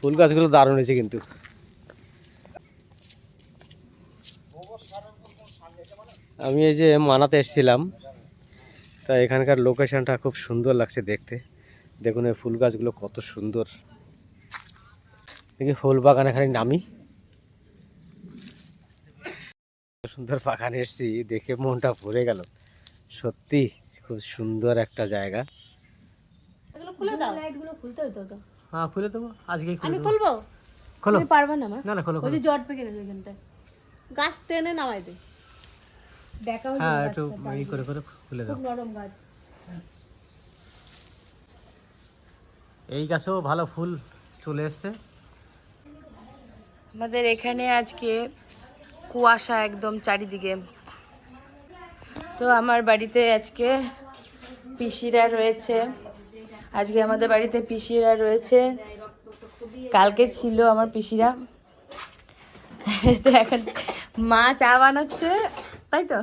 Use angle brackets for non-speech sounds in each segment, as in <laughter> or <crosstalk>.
ফুল গাছগুলো দারুণ হয়েছে কিন্তু। আমি এই যে মানাতে এসেছিলাম তা এখানকার লোকেশনটা খুব সুন্দর লাগছে দেখতে। দেখুন এই ফুল গাছগুলো কত সুন্দর। দেখি ফুল বাগান এখানে নামি। সুন্দর বাগানে এসেছি দেখে মনটা ভরে গেল। সত্যি খুব সুন্দর একটা জায়গা। খুলে দাও। লাইটগুলো খুলতে হতো তো। হ্যাঁ খুলে দেবো? আজকেই আমি খুলে দেবো। খুলবো? খোলো। তুমি পারবে না না না খোলো ওই যে জট পেকে গেছে এখানটায়। গাছ টেনে নামাই দে। দেখা হয়ে হ্যাঁ একটু ই করে করে খুলে দাও। নরম গাছ। এই গাছেও ভালো ফুল চলে এসছে। আমাদের এখানে আজকে কুয়াশা একদম চারিদিকে। তো আমার বাড়িতে আজকে পিসিরা রয়েছে। আজকে আমাদের বাড়িতে পিসিরা রয়েছে। কালকে ছিল আমার পিসিরা। এখন মা চা বানাচ্ছে। তাই তো?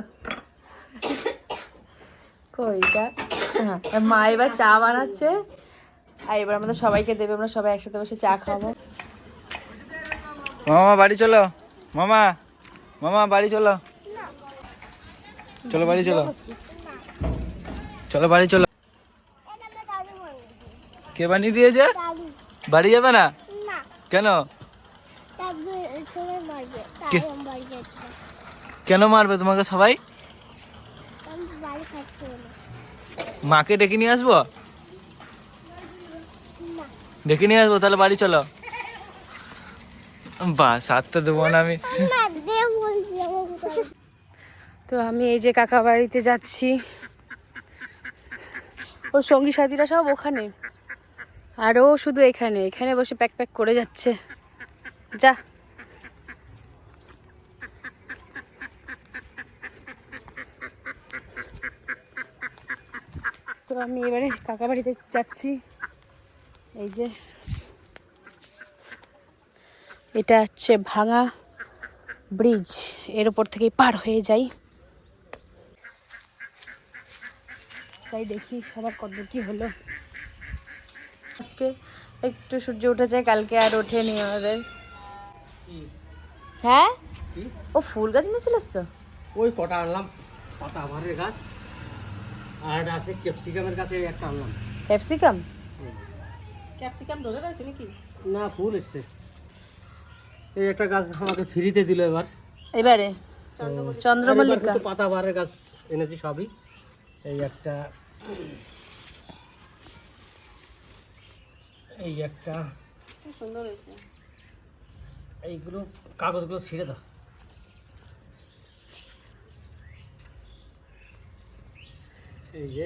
কইটা হ্যাঁ মা এবার চা বানাচ্ছে। আর এবার আমাদের সবাইকে দেবে, আমরা সবাই একসাথে বসে চা খাব। মামা, বাড়ি চলো। মামা মামা, বাড়ি চলো। চলো, বাড়ি চলো। চলো, বাড়ি চলো। কে বানিয়ে দিয়েছে? বাড়ি যাবে না? কেন? কেন মারবে তোমাকে সবাই? মাকে ডেকে নিয়ে আসব? ডেকে নিয়ে আসব তাহলে বাড়ি চলো। বাস আর তো দেবো না আমি। তো আমি এই যে কাকা বাড়িতে যাচ্ছি। ওর সঙ্গী সাথীরা সব ওখানে। আর ও শুধু এখানে এখানে বসে প্যাক প্যাক করে যাচ্ছে। যা। তো আমি এবারে কাকা বাড়িতে যাচ্ছি। এই যে, এটা হচ্ছে ভাঙা ব্রিজের উপর থেকে পার হয়ে যাই। তাই দেখি সবার কত কি হলো। আজকে একটু সূর্য উঠেছে কালকে আর ওঠে ওঠেনি আমাদের। হ্যাঁ? ও ফুল গাছ নিয়ে চলে এসছো? ওই কটা আনলাম পাতা আমারের গাছ আর আছে ক্যাপসিকামের গাছে একটা আনলাম। ক্যাপসিকাম? ক্যাপসিকাম ধরে রয়েছে নাকি? না ফুল এসছে। এই একটা গাছ আমাকে ফ্রিতে দিল এবার। এবারে? চন্দ্রমল্লিকা। পাতা বাহারের গাছ এনেছি সবই। এই একটা এই একটা। খুব সুন্দর হয়েছে। এইগুলো কাগজগুলো ছিঁড়ে দাও। এই যে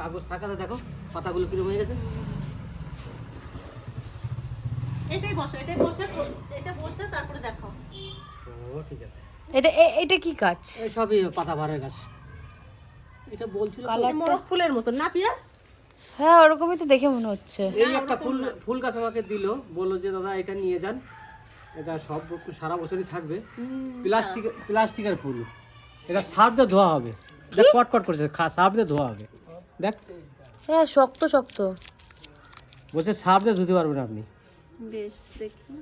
কাগজ থাকাতে দেখো পাতাগুলো কীরকম হয়ে গেছে। এটাই বসে এটাই বসে এটা বসে তারপরে দেখো। ও ঠিক আছে। এটা এটা কি কাজ? সবই পাতা বাহারের গাছ এটা বলছিল তো, কালারটা মোরগ ফুলের মতন না পিয়া? হ্যাঁ ওরকমই তো দেখে মনে হচ্ছে। এই একটা ফুল ফুল গাছ আমাকে দিল বলল যে দাদা এটা নিয়ে যান। এটা সব সারা বছরই থাকবে। প্লাস্টিক প্লাস্টিকের ফুল। এটা সার্ফ দিয়ে ধোয়া হবে। দেখ কট কট করেছে সার্ফ দিয়ে ধোয়া হবে। দেখ। হ্যাঁ শক্ত শক্ত। বলছে সার্ফ দিয়ে ধুতে পারবেন আপনি। বেশ দেখি।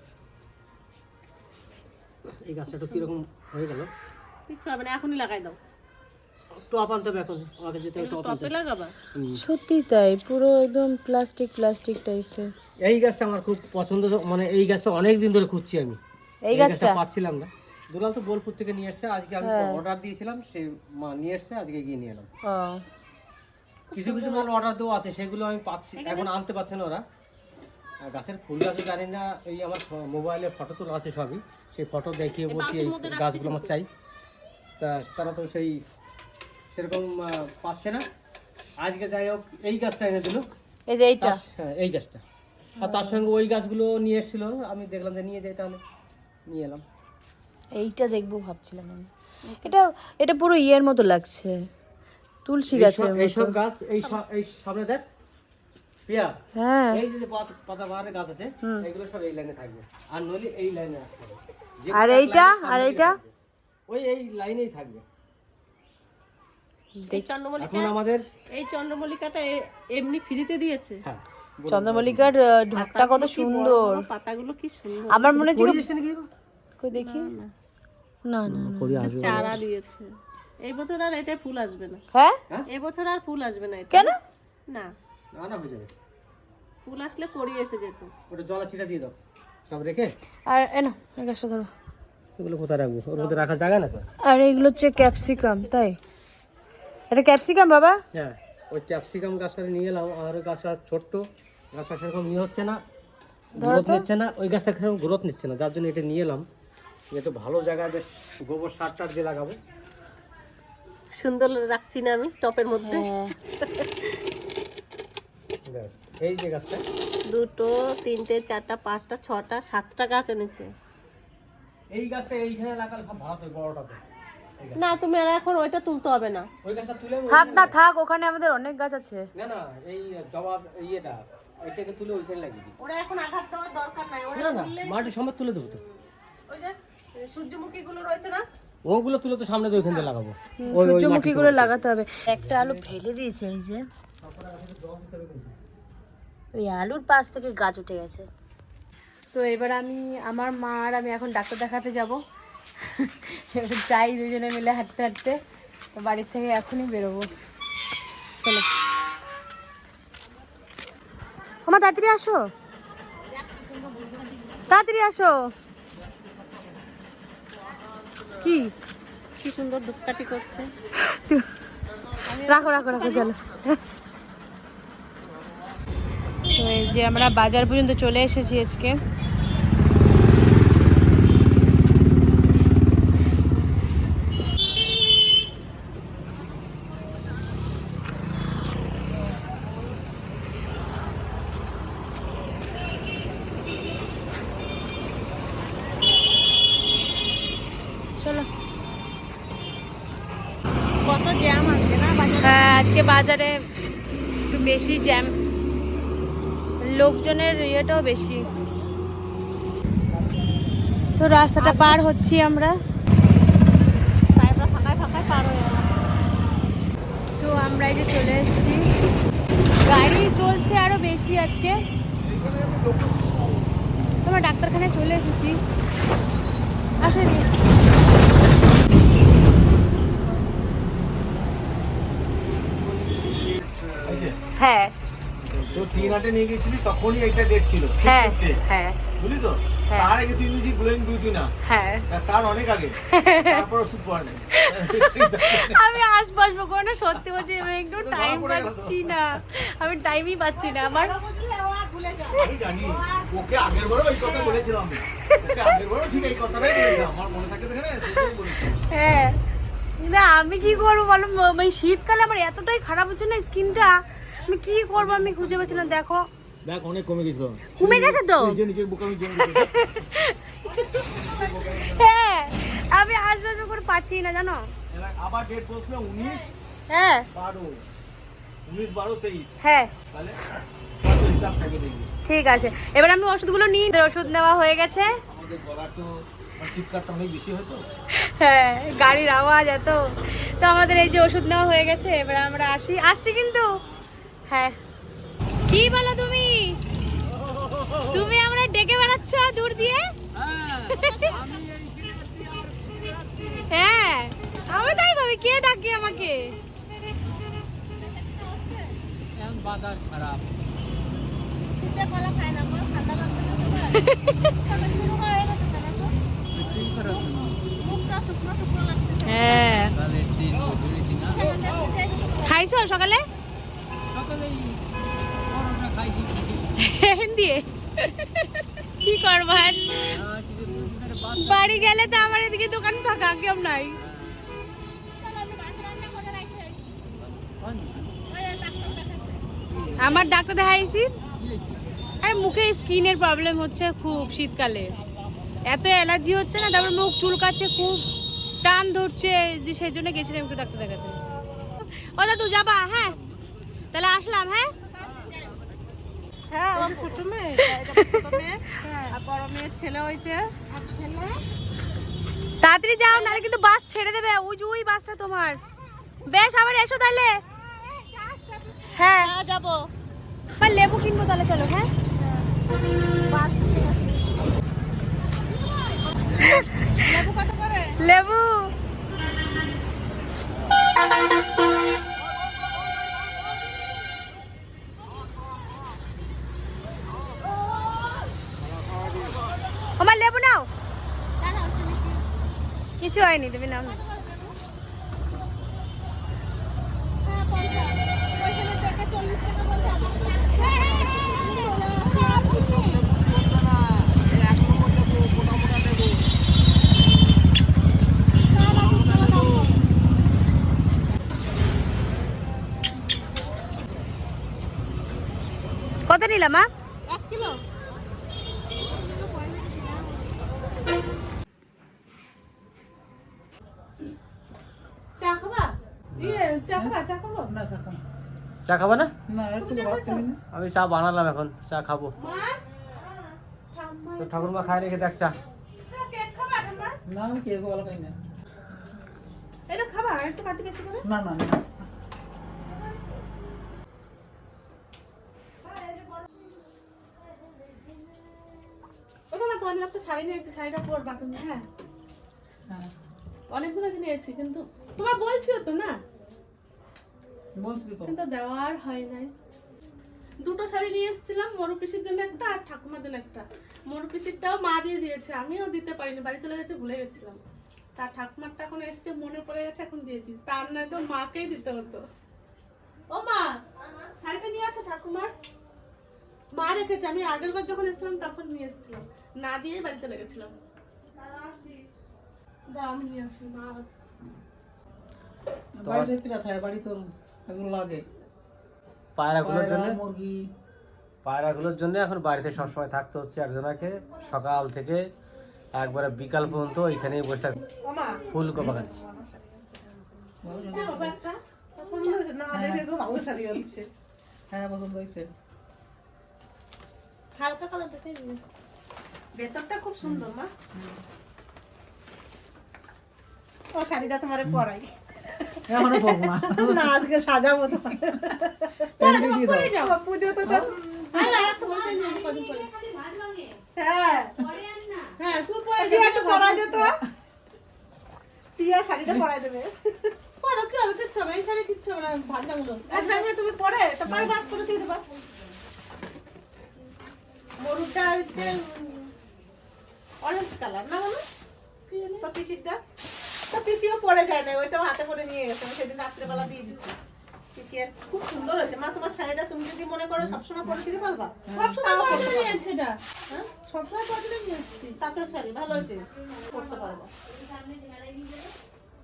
এই গাছটা তো কীরকম হয়ে গেল? কিচ্ছু হবে না এখনই লাগাই দাও। তো আপানতে হবে এখন আমাকে যেতে হবে টপ আনতে। লাগাবা? সত্যি তাই পুরো একদম প্লাস্টিক প্লাস্টিক টাইপের এই গাছটা আমার খুব পছন্দ মানে এই গাছটা অনেক দিন ধরে খুঁজছি আমি। এই গাছটা? পাচ্ছিলাম না। দুলাল তো বোলপুর থেকে নিয়ে এসছে আজকে আমি অর্ডার দিয়েছিলাম সে মা নিয়ে এসছে আজকে গিয়ে নিয়ে এলাম। কিছু কিছু মাল অর্ডার দেওয়া আছে সেগুলো আমি পাচ্ছি এখন আনতে পারছে না ওরা। আর গাছের ফুল গাছও জানি না এই আমার মোবাইলে ফটো তোলা আছে সবই সেই ফটো দেখিয়ে বলছি এই গাছগুলো আমার চাই। তা তারা তো সেই সেরকম পাচ্ছে না। আজকে যাই হোক এই গাছটা এনে দিল। এই যে এইটা। হ্যাঁ এই গাছটা। আর তার সঙ্গে ওই গাছগুলো নিয়ে এসেছিল। আমি দেখলাম যে নিয়ে যাই তাহলে। নিয়ে এলাম। এইটা দেখব ভাবছিলাম আমি। এটা এটা পুরো ইয়ের মতো লাগছে। তুলসী গাছের এইসব মতো গাছ এই এই সামনে দেখ। পিয়া হ্যাঁ। এই যে পাতা- পাতা বাহারের গাছ আছে এগুলো সব এই লাইনে থাকবে। আর নইলে এই লাইনে আর এইটা? আর এইটা? ওই এই লাইনেই থাকবে। এই এখন আমাদের এই চন্দ্রমল্লিকাটা এমনি ফ্রিতে দিয়েছে। হ্যাঁ চন্দ্রমল্লিকার ঢোকটা কত সুন্দর। পাতাগুলো কি সুন্দর। আমার মনে হচ্ছে? কই দেখি। না না। চারা দিয়েছে। এই বছর আর এটাই ফুল আসবে না। হ্যাঁ? এই বছর আর ফুল আসবে না কেন? না। না না হয়ে যাবে ফুল আসলে করি এসে যেত। ওটা জলা ছিটা দিয়ে দাও। সব রেখে? আর এনো এই গাছটা ধরো। এগুলো কোথায় রাখব? ওর মধ্যে রাখার জায়গা না তো? আর এগুলো হচ্ছে ক্যাপসিকাম তাই? এটা ক্যাপসিকাম বাবা। হ্যাঁ ওই ক্যাপসিকাম গাছটা নিয়ে এলাম। আর ওই গাছটা ছোট্ট। গাছটা সেরকম ইয়ে হচ্ছে না গ্রোথ নিচ্ছে না ওই গাছটা সেরকম গ্রোথ নিচ্ছে না যার জন্য এটা নিয়ে এলাম। যেহেতু ভালো জায়গায় বেশ গোবর সার টার দিয়ে লাগাবো। সুন্দর রাখছি না আমি টপের মধ্যে। হ্যাঁ। ব্যাস এই যে গাছটা। দুটো তিনটে চারটা পাঁচটা ছটা সাতটা গাছ এনেছে। এই গাছটা এইখানে লাগালে সব ভালো বড়টাতে না তুমি আর এখন ওইটা তুলতে হবে না। ওই গাছটা তুলে থাক না থাক ওখানে আমাদের অনেক গাছ আছে। না না এই জবাব ইয়েটা এটাকে তুলে ওইখানে লাগিয়ে দিই। ওরা এখন আঘাত দেওয়ার দরকার নাই ওরা না না মাটি সম্বাদ তুলে দেবো তো। ওই যে সূর্যমুখী গুলো রয়েছে না? ওগুলো তুলে তো সামনে ওইখান দিয়ে লাগাবো। সূর্যমুখী করে লাগাতে হবে। একটা আলু ফেলে দিয়েছে এই যে। ওই আলুর পাশ থেকে গাছ উঠে গেছে। তো এবার আমি আমার মা আর আমি এখন ডাক্তার দেখাতে যাব। যাই দুজনে মিলে হাঁটতে হাঁটতে তো বাড়ির থেকে এখনই বেরোবো। চলো। আমার তাড়াতাড়ি আসো। তাড়াতাড়ি আসো। কি? কি সুন্দর ধূপকাঠি করছে। রাখো রাখো রাখো চলো। তো এই যে আমরা বাজার পর্যন্ত চলে এসেছি আজকে চলো কত জ্যাম আছে না বাজারে হ্যাঁ আজকে বাজারে একটু বেশি জ্যাম। লোকজনের ইয়েটাও বেশি। তো রাস্তাটা পার হচ্ছি আমরা। হয়ে তো আমরা এই যে চলে এসেছি। গাড়ি চলছে আরও বেশি আজকে। তোমার ডাক্তারখানায় চলে এসেছি। আসো এদিকে। হ্যাঁ। তো তিন হাটে নিয়ে গেছিলি তখনই একটা ডেট ছিল হ্যাঁ হ্যাঁ। বুঝলি তো? হ্যাঁ। তার আগে তুই গ্লোয়িং বিউটি না। হ্যাঁ। তার অনেক আগে। <laughs> তারপর ওষুধ পড়া নেই। আমি আসব আসব করে না সত্যি বলছি আমি একটু টাইম পাচ্ছি না। আমি টাইমই পাচ্ছি না। আমার আমি জানি ওকে আগের বারও এই কথা বলেছিলাম আমি। ওকে আগের বারও ঠিক এই কথাটাই বলেছিলাম। আমার মনে থাকে দেখে না সেটাই হ্যাঁ। না আমি কি করব বলো? ম- শীতকালে আমার এতটাই খারাপ হচ্ছে না স্কিনটা? আমি কি করব? আমি খুঁজে পাচ্ছি না দেখো। দেখ অনেক কমে গেছিল। কমে গেছে তো? নিজে নিজের বুকে আমি জমি হ্যাঁ আমি আসব করে পাচ্ছি না জানো? আবার ডেট বসল উনিশ হ্যাঁ বারো। উনিশ বারো তেইশ। হ্যাঁ। তাহলে ঠিক আছে। এবার আমি ওষুধগুলো নিই ওষুধ নেওয়া হয়ে গেছে। আমাদের গলার তো চিৎকারটা অনেক বেশি হতো হ্যাঁ গাড়ির আওয়াজ এত। তো আমাদের এই যে ওষুধ নেওয়া হয়ে গেছে এবার আমরা আসি। আসছি কিন্তু। হ্যাঁ। কি বলো তুমি? তুমি আমরা ডেকে বেড়াচ্ছ দূর দিয়ে? হ্যাঁ আমি তাই ভাবি কে ডাকে আমাকে? <laughs> শুরু হয়ে। হ্যাঁ। খাইছো সকালে? দিয়ে কি করবার? বাড়ি গেলে তো আমার এদিকে দোকান ফাঁকা কেউ নাই। আমার ডাক্তার দেখাইছি। আরে মুখে স্কিনের প্রবলেম হচ্ছে খুব শীতকালে। এত অ্যালার্জি হচ্ছে না তারপর মুখ চুলকাচ্ছে খুব টান ধরছে যে সেই জন্য গেছিলাম একটু ডাক্তার দেখাতে। ও দাদু যাবা হ্যাঁ। তাহলে আসলাম হ্যাঁ? হ্যাঁ, আমার ছোট মেয়ে, ছোট মেয়ে। আর বড় মেয়ের ছেলে হয়েছে। আর ছেলে তাড়াতাড়ি যাও নাহলে কিন্তু বাস ছেড়ে দেবে। ওই যে ওই বাসটা তোমার। বেশ আবার এসো তাহলে। হ্যাঁ। হ্যাঁ যাব। লেবু কিনবো তাহলে চলো হ্যাঁ? লেবু কত করে? লেবু। আমার লেবু নাও কিছু হয়নি দেবে নাও হ্যাঁ কত নিলাম মা এক কিলো চা খাবা চা খাব চা খাব না না একটু বাচ্চা দিন আমি চা বানালাম এখন চা খাব। মা তো ঠাকুরমা খাই রেখে দেখ চা। না আমি কে বলা খাই না। এটা খাবা একটু কাটি বেশি করে? না না না। তোমাদের একটা শাড়ি নিয়েছি শাড়িটা পরবা তুমি হ্যাঁ। হ্যাঁ। অনেকগুলো নিয়েছি কিন্তু তোমার বলছিও তো না? কিন্তু দেওয়ার হয় নাই। দুটো শাড়ি নিয়ে এসেছিলাম মরু পিসির জন্য একটা আর ঠাকুমার জন্য একটা। মরু পিসিরটাও মা দিয়ে দিয়েছে আমিও দিতে পারিনি বাড়ি চলে গেছে ভুলে গেছিলাম। তার ঠাকুমারটা এখন এসছে মনে পড়ে গেছে এখন দিয়েছি তার নয় তো মাকেই দিতে হতো। ও মা শাড়িটা নিয়ে আসো ঠাকুমার। মা রেখেছে আমি আগের বার যখন এসেছিলাম তখন নিয়ে এসেছিলাম। না দিয়ে বাড়ি চলে গেছিলাম। দাও আমি নিয়ে আসি মা। বাড়িতে থাকে বাড়ি তো এগুলো লাগে। পায়রাগুলোর জন্য? মুরগি। পায়রাগুলোর জন্য এখন বাড়িতে সবসময় থাকতে হচ্ছে একজনাকে সকাল থেকে একবারে বিকাল পর্যন্ত এখানেই বসে থাকতে ও মা ফুল বাগানে হ্যাঁ। হ্যাঁ পছন্দ হয়েছে। হালকা কালার দেখে ভেতরটা খুব সুন্দর মা। ও শাড়িটা তোমারে পরাই। এখনও পরবো না না আজকে সাজাবো দাও। পুজো তো তো আরে একটা বসে নিয়ে কদিন পরে। হ্যাঁ। হ্যাঁ তুই পরে দিবি একটা পরাই দে তো। টিয়া শাড়িটা পরাই দেবে। পরো কি হবে কিচ্ছু হবে এই শাড়ি কিচ্ছু হবে না ভাজনাগুলো আচ্ছা তুমি পরে তো পরে ভাজ করে দিয়ে দেবো। মরুটা হচ্ছে অরেঞ্জ কালার না বলো? তো পিসিটা তো পিসিও পরে যায় না ওইটাও হাতে করে নিয়ে গেছে আমি সেদিন রাত্রেবেলা দিয়ে দিচ্ছি পিসি আর খুব সুন্দর হয়েছে। মা তোমার শাড়িটা তুমি যদি মনে করো সবসময় পরে দিতে পারবা। সবসময় পরে নিয়েছে এটা। হ্যাঁ? সবসময় পরে নিয়ে এসেছি তাঁতের শাড়ি ভালো হয়েছে? পরতে পারব।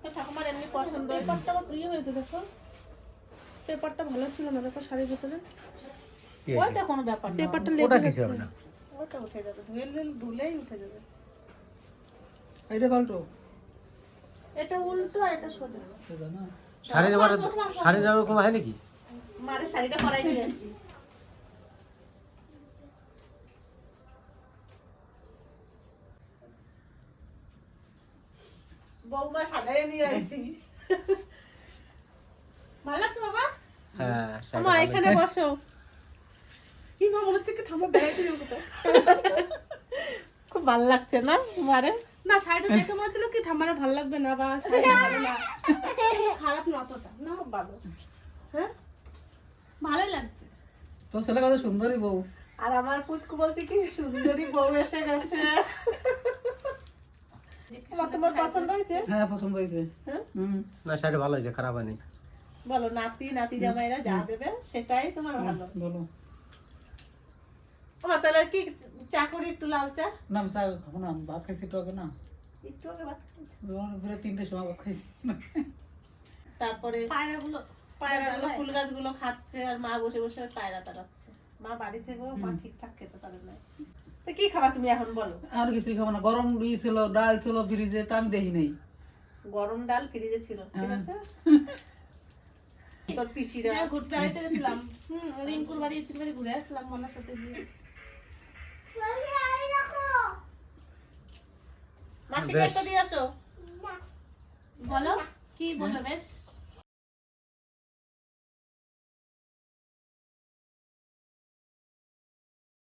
তো ঠাকুমার এমনি পছন্দ পেপারটা আমার প্রিয় হয়েছে দেখো। পেপারটা ভালো ছিল না দেখো শাড়ির ভিতরে। ওইটা কোনো ব্যাপার না। পেপারটা ওটা কিছু হবে না। ওটা উঠে যাবে। ধুয়ে ধুলেই উঠে যাবে। এইটা পাল্টো। এটা উল্টো আর এটা সোজা। সেটা না শাড়ির শাড়ির হয় নাকি মারে শাড়িটা পরাই নিয়ে আসি। বৌমা নিয়ে আসছি ভালো লাগছে বাবা? হ্যাঁ মা এখানে বসো। কি মা মনে হচ্ছে কি ঠাম্মা বেড়াইতে যাব খুব ভালো লাগছে না মারে? না শাড়িটা দেখে মনে হচ্ছিল কি ঠাম্মারে ভালো লাগবে না বা শাড়িটা ভালো না। খারাপ না অতটা না ভালো। হ্যাঁ? ভালোই লাগছে। তো ছেলে কত সুন্দরী বউ। আর আমার পুচকু বলছে কি সুন্দরী বউ এসে গেছে। তোমার পছন্দ হয়েছে? হ্যাঁ পছন্দ হয়েছে। হ্যাঁ? না শাড়িটা ভালো হয়েছে খারাপ হয়নি। বলো নাতি নাতি জামাইরা যা দেবে সেটাই তোমার ভালো। বলো। তাহলে কি চা করি একটু লাল চা। না আমি চা খাব না ভাত খাইছি একটু আগে না? একটু আগে ভাত খাইছি। তিনটের সময় ভাত খাইছি। তারপরে পায়রাগুলো পায়রাগুলো ফুল গাছগুলো খাচ্ছে আর মা বসে বসে পায়রা তাড়াচ্ছে। মা বাড়ি থেকেও মা ঠিকঠাক খেতে পারে না। তো কি খাবা তুমি এখন বলো? আর কিছুই খাব না। গরম ই ছিল ডাল ছিল ফ্রিজে তা আমি দেখি নেই। গরম ডাল ফ্রিজে ছিল ঠিক আছে? তোর পিসিরা ঘুরতে আইতে গেছিলাম। হুম রিঙ্কুর বাড়ি ইতির বাড়ি ঘুরে আসলাম মনার সাথে গিয়ে। মাসিকে বেশ। একটা দিয়ে আসো বলো কি বলবে বেশ